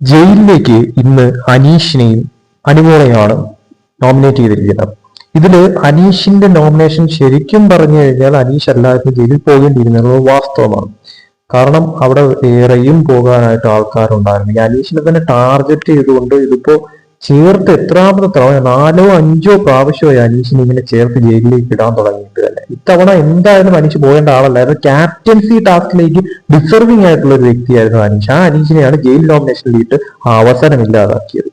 ജയിലിലേക്ക് ഇന്ന് അനീഷിനെയും അനുമോളെയാണ് നോമിനേറ്റ് ചെയ്തിരിക്കുന്നത്. ഇതിൽ അനീഷിന്റെ നോമിനേഷൻ ശരിക്കും പറഞ്ഞു കഴിഞ്ഞാൽ അനീഷ് അല്ലായിരുന്നു ജയിലിൽ പോകേണ്ടിയിരുന്നത് വാസ്തവമാണ്. കാരണം അവിടെ ഏറെയും പോകാനായിട്ട് ആൾക്കാരുണ്ടായിരുന്നു. ഈ അനീഷിനെ തന്നെ ടാർഗറ്റ് ചെയ്തുകൊണ്ട് ഇതിപ്പോ ചേർത്ത് എത്രാമത്തെ തവണ നാലോ അഞ്ചോ പ്രാവശ്യമായി അനീഷിനെ ഇങ്ങനെ ചേർത്ത് ജയിലിലേക്ക് ഇടാൻ തുടങ്ങിയിട്ട് തന്നെ. ഇത്തവണ എന്തായാലും അനീഷ് പോകേണ്ട ആളല്ലായിരുന്നു ക്യാപ്റ്റൻസി ടാസ്കിലേക്ക് ഡിസർവിംഗ് ആയിട്ടുള്ള ഒരു വ്യക്തിയായിരുന്നു അനീഷ്. ആ അനീഷിനെയാണ് ജയിൽ നോമിനേഷനിലിട്ട് അവസരമില്ലാതാക്കിയത്.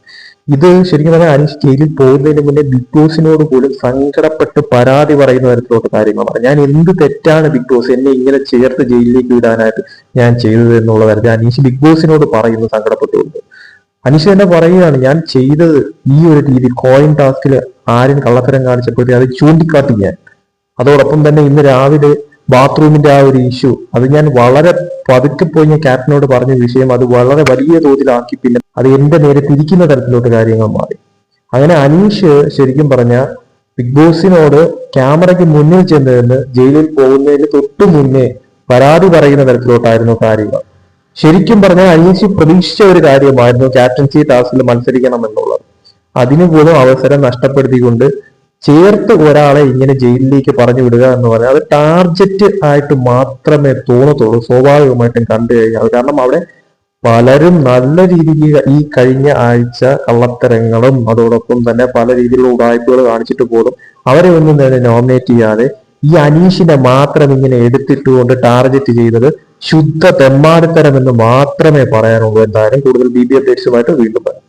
ഇത് ശരിക്കും പറഞ്ഞാൽ അനീഷ് ജയിലിൽ പോകുന്നതിന് മുന്നേ ബിഗ് ബോസിനോട് പോലും സങ്കടപ്പെട്ട് പരാതി പറയുന്ന തരത്തിലോട്ട് കാര്യങ്ങളാണ്. ഞാൻ എന്ത് തെറ്റാണ് ബിഗ് ബോസ് എന്നെ ഇങ്ങനെ ചേർത്ത് ജയിലിലേക്ക് വിടാനായിട്ട് ഞാൻ ചെയ്തത് എന്നുള്ള തരത്തിൽ അനീഷ് ബിഗ് ബോസിനോട് പറയുന്നു സങ്കടപ്പെട്ടുകൊണ്ട്. അനീഷ് തന്നെ പറയുകയാണ് ഞാൻ ചെയ്തത് ഈ ഒരു രീതി കോയിൻ ടാസ്കിൽ ആരും കള്ളത്തരം കാണിച്ചപ്പോഴത്തേ അത് ചൂണ്ടിക്കാട്ടി ഞാൻ അതോടൊപ്പം തന്നെ ഇന്ന് രാവിലെ ബാത്റൂമിന്റെ ആ ഒരു ഇഷ്യൂ അത് ഞാൻ വളരെ പതുക്കെ പോയി ഞാൻ ക്യാപ്റ്റനോട് പറഞ്ഞ വിഷയം അത് വളരെ വലിയ തോതിലാക്കി പിന്നെ അത് എന്റെ നേരെ തിരിക്കുന്ന തരത്തിലോട്ട് കാര്യങ്ങൾ മാറി. അങ്ങനെ അനീഷ് ശരിക്കും പറഞ്ഞ ബിഗ് ബോസിനോട് ക്യാമറയ്ക്ക് മുന്നിൽ ചെന്ന് ജയിലിൽ പോകുന്നതിന് തൊട്ടു മുന്നേ പരാതി പറയുന്ന തരത്തിലോട്ടായിരുന്നു കാര്യങ്ങൾ. ശരിക്കും പറഞ്ഞാൽ അനീഷ് പ്രതീക്ഷിച്ച ഒരു കാര്യമായിരുന്നു ക്യാപ്റ്റൻസി ടാസ്കിൽ മത്സരിക്കണം എന്നുള്ളത് അതിനു പോലും അവസരം നഷ്ടപ്പെടുത്തിക്കൊണ്ട് ചേർത്ത് ഒരാളെ ഇങ്ങനെ ജയിലിലേക്ക് പറഞ്ഞു വിടുക എന്ന് പറഞ്ഞാൽ അത് ടാർജറ്റ് ആയിട്ട് മാത്രമേ തോന്നത്തുള്ളൂ. സ്വാഭാവികമായിട്ടും കണ്ടു കഴിഞ്ഞാൽ. കാരണം അവിടെ പലരും നല്ല രീതിയിൽ ഈ കഴിഞ്ഞ ആഴ്ച കള്ളത്തരങ്ങളും അതോടൊപ്പം തന്നെ പല രീതിയിലുള്ള ഉടായ്പകൾ കാണിച്ചിട്ട് പോലും അവരെ ഒന്നും തന്നെ നോമിനേറ്റ് ചെയ്യാതെ ഈ അനീഷിനെ മാത്രം ഇങ്ങനെ എടുത്തിട്ടുകൊണ്ട് ടാർഗറ്റ് ചെയ്തത് ശുദ്ധ തെമ്മാടിത്തരം എന്ന് മാത്രമേ പറയാനുള്ളൂ. എന്തായാലും കൂടുതൽ ബി ബി അപ്ഡേറ്റ്സുമായിട്ട് വീണ്ടും വരാം.